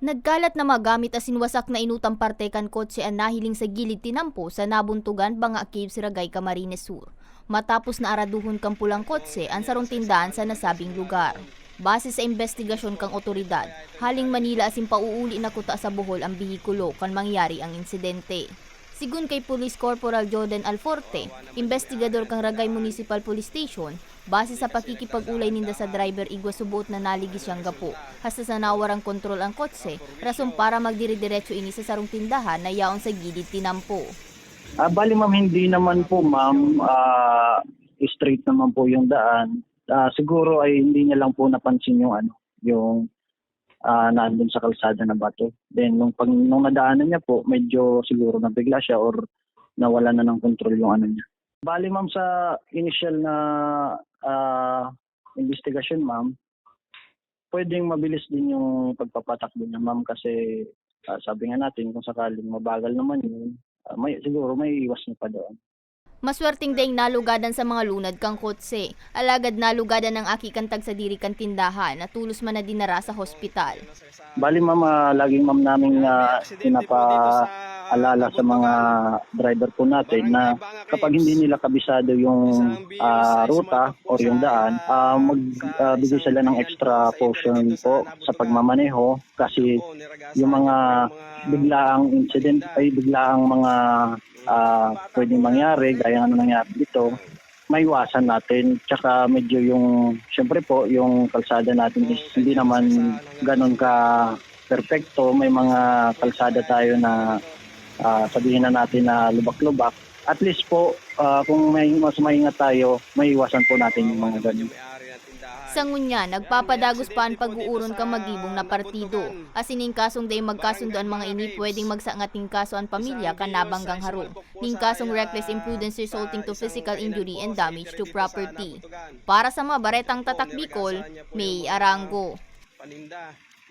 Nagkalat na magamit as sinwasak na inutang parte kan kotse ang nahiling sa gilid tinampo sa nabuntugan Banga Cave Siragay Camarines Sur. Matapos na araduhon kang pulang kotse ang sarong tindahan sa nasabing lugar. Base sa investigasyon kang otoridad, haling Manila asin pauuli na kuta sa Bohol ang bihikulo kan mangyari ang insidente. Sigun kay Police Corporal Jordan Alforte, investigador kang Ragay Municipal Police Station, base sa pakikipag-ulay ninda sa driver igwa subot na naligi siyang gapo. Hasta sa nawarang kontrol ang kotse, rason para magdire-diretso ini sa sarong tindahan na yaon sa gilid tinampo. Ah, bali ma'am, hindi naman po ma'am, ah, straight naman po yung daan. Ah, siguro ay hindi niya lang po napansin yung ano, yung ah, nandun sa kalsada na bato. Then nung pag nung nadaanan niya po, medyo siguro nabigla siya or nawala na ng control yung ano niya. Bali ma'am sa initial na ah, investigation ma'am, pwedeng mabilis din yung pagpapatakbo niya ma'am kasi ah, sabi nga natin kung sakaling mabagal naman yun, ah, may siguro may iwas na pa doon. Maswerteng daing nalugadan sa mga lunad kang kotse. Alagad nalugadan ng aki kantag sa diri kan tindahan na tulos man na dinara sa hospital. Bali ma'am, laging ma'am namin uh, pinapaalala sa mga driver po natin na kapag hindi nila kabisado yung ah, ruta or yung daan, uh, magbigay sila ng extra portion po sa pagmamaneho kasi yung mga biglaang incident ay biglaang mga ah, pwedeng mangyari gaya ng nangyari dito maiwasan natin. Tsaka medyo yung, syempre po, yung kalsada natin is hindi naman ganun ka perfecto. May mga kalsada tayo na ah, sabihin na natin na lubak-lubak. At least po, ah, kung may mas maingat tayo, may iwasan po natin yung mga ganun. Sa ngunya, nagpapadagos pa ang pag-uuron kang magibong na partido. Asining kasong day magkasundo ang mga ini pwedeng magsangating kaso ang pamilya kanabanggang harong. Ning kasong reckless imprudence resulting to physical injury and damage to property. Para sa mga baretang tatak Bicol, May Arango. paninda